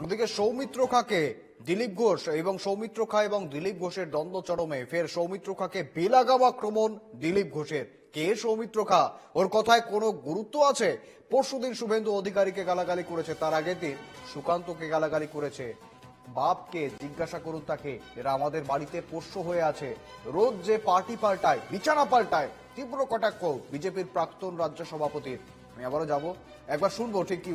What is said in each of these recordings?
অন্যদিকে সৌমিত্র খাকে দিলীপ ঘোষ এবং সৌমিত্র খা এবং দিলীপ ঘোষের দ্বন্দ্ব চরমে। ফের সৌমিত্র খাকে বেলাগাম আক্রমণ দিলীপ ঘোষের। কে সৌমিত্র খা? ওর কথায় কোনো গুরুত্ব আছে? পরশুদিন শুভেন্দু অধিকারীকে গালাগালি করেছে, তার আগের দিন সুকান্তকে গালাগালি করেছে। বাপকে জিজ্ঞাসা করুন তাকে, এরা আমাদের বাড়িতে পোষ্য হয়ে আছে। রোজ যে পার্টি পাল্টায়, বিছানা পাল্টায়, তীব্র কটাক্ষ বিজেপির প্রাক্তন রাজ্য সভাপতির। আমি আবারও যাব। একবার শুনব, ঠিক কি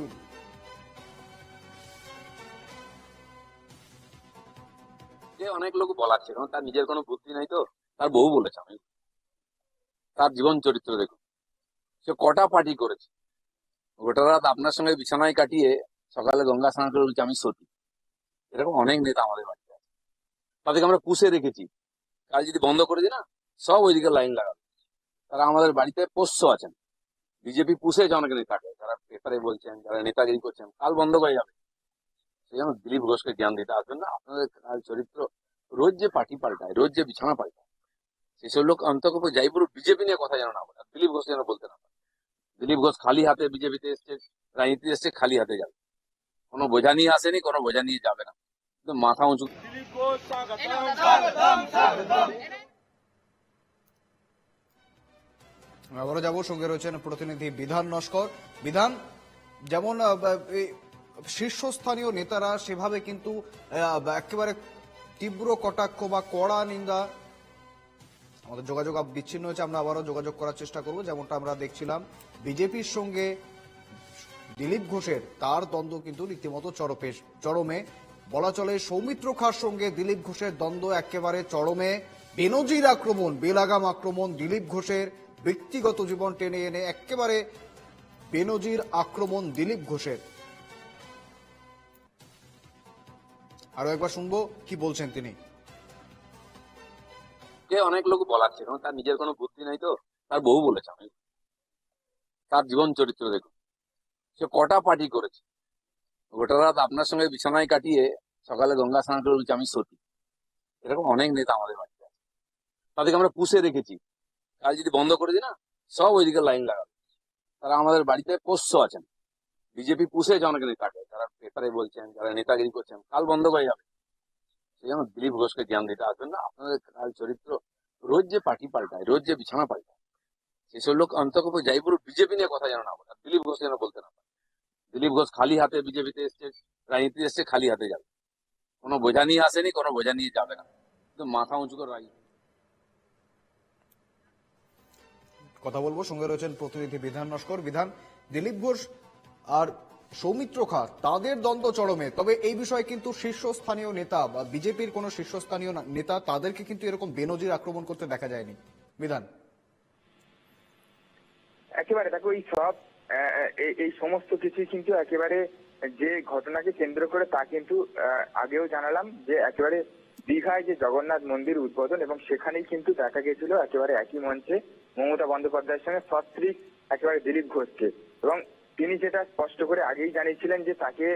যে অনেক লোক বলাচ্ছে কারণ তার নিজের কোনো বুদ্ধি নাই তো, তার বহু বলেছে আমি। তার জীবন চরিত্র দেখুন। সে কটা পার্টি করেছে। গোটা রাত আপনার সঙ্গে বিছানায় কাটিয়ে সকালে গঙ্গা স্নান করে বলছে, আমি সতী। এরকম অনেক নেতা আমাদের বাড়িতে আছে। তাদেরকে আমরা পুষে রেখেছি। কাল যদি বন্ধ করে দিই না, সব ওইদিকে লাইন লাগাবে। তারা আমাদের বাড়িতে পোষ্য আছেন। বিজেপি পুষেছে অনেক নেতাকে যারা পেপারে বলছেন, যারা নেতাগিরি করছেন, কাল বন্ধ হয়ে যাবে। জন্য দিলীপ ঘোষকে জ্ঞান দিতে আসবেন না। আপনাদের চরিত্র রোজ যে পার্টি পাল্টায় রোজ যে বিছানা পাল্টায় সেসব লোক অন্তত যাই পুরো বিজেপি নিয়ে কথা যেন না বলে দিলীপ ঘোষ যেন বলতে না পারে। দিলীপ ঘোষ খালি হাতে বিজেপিতে এসছে রাজনীতি এসছে খালি হাতে যাবে। কোনো বোঝা নিয়ে আসেনি কোনো বোঝা নিয়ে যাবে না। কিন্তু মাথা উঁচু। আবারও যাব সঙ্গে রয়েছেন প্রতিনিধি বিধান নস্কর। বিধান যেমন শীর্ষস্থানীয় নেতারা সেভাবে কিন্তু একেবারে তীব্র কটাক্ষ বা কড়া নিন্দা। আমাদের যোগাযোগ বিচ্ছিন্ন হয়েছে, আমরা আবারও যোগাযোগ করার চেষ্টা করব। যেমনটা আমরা দেখছিলাম, বিজেপির সঙ্গে দিলীপ ঘোষের তার দ্বন্দ্ব কিন্তু রীতিমতো চরপে চরমে। বলা চলে, সৌমিত্র খার সঙ্গে দিলীপ ঘোষের দ্বন্দ্ব একেবারে চরমে। বেনজির আক্রমণ, বেলাগাম আক্রমণ, দিলীপ ঘোষের ব্যক্তিগত জীবন টেনে এনে একেবারে বেনজির আক্রমণ দিলীপ ঘোষের। আরও একবার শুনব কি বলছেন তিনি। যে অনেক লোক বলাচ্ছে, কারণ তার নিজের কোনো বুদ্ধি নাই তো, তার বহু বলেছে আমি তার জীবন চরিত্র দেখুন, সে কটা পার্টি করেছে। গোটা রাত আপনার সঙ্গে বিছানায় কাটিয়ে সকালে গঙ্গা স্নান করে বলছে, আমি সতী। এরকম অনেক নেতা আমাদের বাড়িতে আছে। তাদেরকে আমরা পুষে রেখেছি। কাল যদি বন্ধ করে দিই না, সব ওইদিকে লাইন লাগাবে। তারা আমাদের বাড়িতে পোষ্য আছেন। বিজেপি পুষেছে অনেক নেতাকে যারা পেপারে বলছেন, যারা নেতাগিরি করছেন, কাল বন্ধ হয়ে যাবে। সেই জন্য দিলীপ ঘোষকে জ্ঞান দিতে আসবেন না। আপনাদের কাল চরিত্র, রোজ যে পার্টি পাল্টায়, রোজ যে বিছানা পাল্টায়, সেসব লোক অন্তত যাই পুরো বিজেপি নিয়ে কথা যেন না বলে। দিলীপ ঘোষ যেন বলতে না পারে। দিলীপ ঘোষ খালি হাতে বিজেপিতে এসছে রাজনীতি এসছে, খালি হাতে যাবে। কোনো বোঝা নিয়ে আসেনি, কোনো বোঝা নিয়ে যাবে না। কিন্তু মাথা উঁচু করে রাখি কথা বলব। সঙ্গে রয়েছেন প্রতিনিধি বিধান নস্কর। বিধান, দিলীপ ঘোষ আর সৌমিত্র খা তাদের দ্বন্দ্ব চরমে। তবে এই বিষয়ে কিন্তু শীর্ষস্থানীয় নেতা বা বিজেপির কোন শীর্ষস্থানীয় নেতা তাদেরকে কিন্তু এরকম বেনজির আক্রমণ করতে দেখা যায়নি। বিধান? একেবারে দেখো, এই সব এই- সমস্ত কিছু কিন্তু একেবারে যে ঘটনাকে কেন্দ্র করে তা কিন্তু আগেও জানালাম যে একেবারে দীঘায় যে জগন্নাথ মন্দির উদ্বোধন এবং সেখানেই কিন্তু দেখা গেছিল একেবারে একই মঞ্চে মমতা বন্দ্যোপাধ্যায়ের সঙ্গে সস্ত্রীক একেবারে দিলীপ ঘোষকে। এবং তিনি যেটা স্পষ্ট করে আগেই জানিয়েছিলেন যে তাকে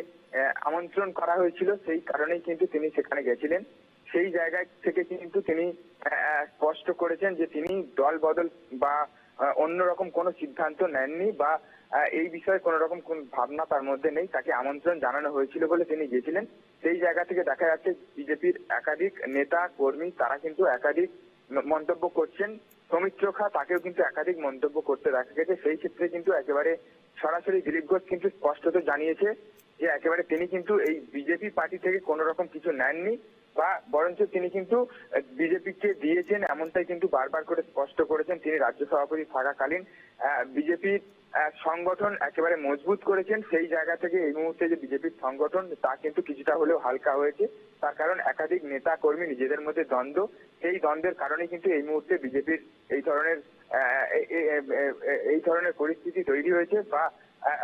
আমন্ত্রণ করা হয়েছিল, সেই কারণেই কিন্তু তিনি সেখানে গেছিলেন। সেই জায়গা থেকে কিন্তু তিনি স্পষ্ট করেছেন যে তিনি দল বদল বা অন্যরকম কোনো সিদ্ধান্ত নেননি বা এই বিষয়ে কোনো রকম কোন ভাবনা তার মধ্যে নেই। তাকে আমন্ত্রণ জানানো হয়েছিল বলে তিনি গেছিলেন। সেই জায়গা থেকে দেখা যাচ্ছে বিজেপির একাধিক নেতা, কর্মী, তারা কিন্তু একাধিক মন্তব্য করছেন। সৌমিত্র খা তাকেও কিন্তু একাধিক মন্তব্য করতে দেখা গেছে। সেই ক্ষেত্রে কিন্তু একেবারে সরাসরি দিলীপ ঘোষ কিন্তু স্পষ্টত জানিয়েছে যে একেবারে তিনি কিন্তু এই বিজেপি পার্টি থেকে কোনো রকম কিছু নেননি বা বরঞ্চ তিনি কিন্তু বিজেপিকে দিয়েছেন এমনটাই কিন্তু বারবার করে স্পষ্ট করেছেন। তিনি রাজ্য সভাপতি থাকাকালীন বিজেপির সংগঠন একেবারে মজবুত করেছেন। সেই জায়গা থেকে এই মুহূর্তে যে বিজেপির সংগঠন, তা কিন্তু কিছুটা হলেও হালকা হয়েছে। তার কারণ একাধিক নেতা কর্মী নিজেদের মধ্যে দ্বন্দ্ব। সেই দ্বন্দ্বের কারণে কিন্তু এই মুহূর্তে বিজেপির এই ধরনের এই ধরনের পরিস্থিতি তৈরি হয়েছে বা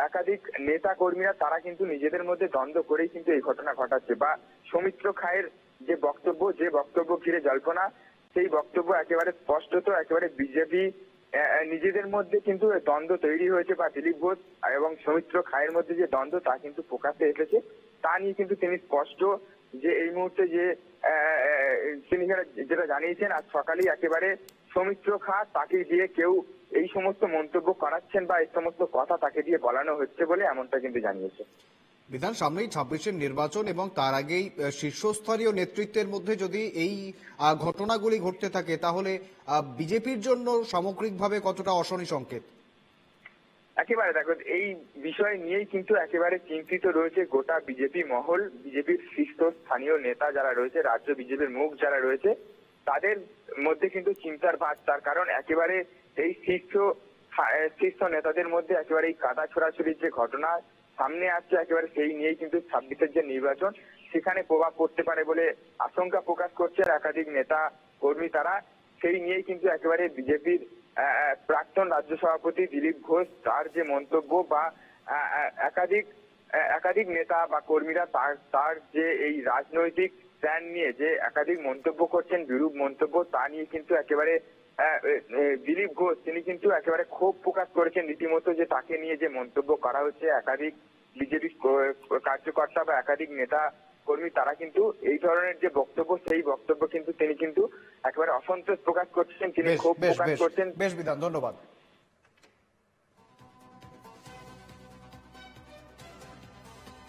একাধিক নেতা কর্মীরা তারা কিন্তু নিজেদের মধ্যে দ্বন্দ্ব করেই কিন্তু এই ঘটনা ঘটাচ্ছে বা সৌমিত্র খায়ের যে বক্তব্য যে বক্তব্য ঘিরে জল্পনা, সেই বক্তব্য একেবারে স্পষ্টত, একেবারে বিজেপি নিজেদের মধ্যে কিন্তু দ্বন্দ্ব তৈরি হয়েছে বা দিলীপ ঘোষ এবং সৌমিত্র খায়ের মধ্যে যে দ্বন্দ্ব তা কিন্তু প্রকাশ্যে এসেছে। তা নিয়ে কিন্তু তিনি স্পষ্ট যে এই মুহূর্তে যে তিনি যেটা জানিয়েছেন, আজ সকালেই একেবারে সৌমিত্র খা তাকে দিয়ে কেউ এই সমস্ত মন্তব্য করাচ্ছেন বা এই সমস্ত কথা তাকে দিয়ে বলানো হচ্ছে বলে এমনটা কিন্তু জানিয়েছে। বিধান সামনেই ছাব্বিশের নির্বাচন এবং তার আগেই আহ, শীর্ষস্থানীয় নেতৃত্বের মধ্যে যদি এই ঘটনাগুলি ঘটতে থাকে তাহলে বিজেপির জন্য সামগ্রিকভাবে কতটা অশনি সংকেত? একেবারে দেখো এই বিষয় নিয়েই কিন্তু একেবারে চিন্তিত রয়েছে গোটা বিজেপি মহল বিজেপির শীর্ষ স্থানীয় নেতা যারা রয়েছে রাজ্য বিজেপির মুখ যারা রয়েছে তাদের মধ্যে কিন্তু চিন্তার ভাগ তার কারণ একেবারে এই শীর্ষ শীর্ষ নেতাদের মধ্যে একেবারে এই কাদা ছোড়াছুড়ির যে ঘটনা সামনে আসছে, একেবারে সেই নিয়েই কিন্তু ছাব্বিশের যে নির্বাচন, সেখানে প্রভাব পড়তে পারে বলে আশঙ্কা প্রকাশ করছে একাধিক নেতা কর্মী তারা। সেই নিয়েই কিন্তু একেবারে বিজেপির প্রাক্তন রাজ্য সভাপতি দিলীপ ঘোষ তার যে মন্তব্য বা একাধিক একাধিক নেতা বা কর্মীরা তার তার যে এই রাজনৈতিক স্ট্যান্ড নিয়ে যে একাধিক মন্তব্য করছেন বিরূপ মন্তব্য তা নিয়ে কিন্তু একেবারে দিলীপ ঘোষ তিনি কিন্তু একেবারে ক্ষোভ প্রকাশ করেছেন রীতিমতো যে তাকে নিয়ে যে মন্তব্য করা হচ্ছে একাধিক বিজেপি কার্যকর্তা বা একাধিক নেতা কর্মী তারা কিন্তু এই ধরনের যে বক্তব্য সেই বক্তব্য কিন্তু তিনি কিন্তু একেবারে অসন্তোষ প্রকাশ করছেন তিনি ক্ষোভ প্রকাশ করছেন। বেশ বিধান ধন্যবাদ।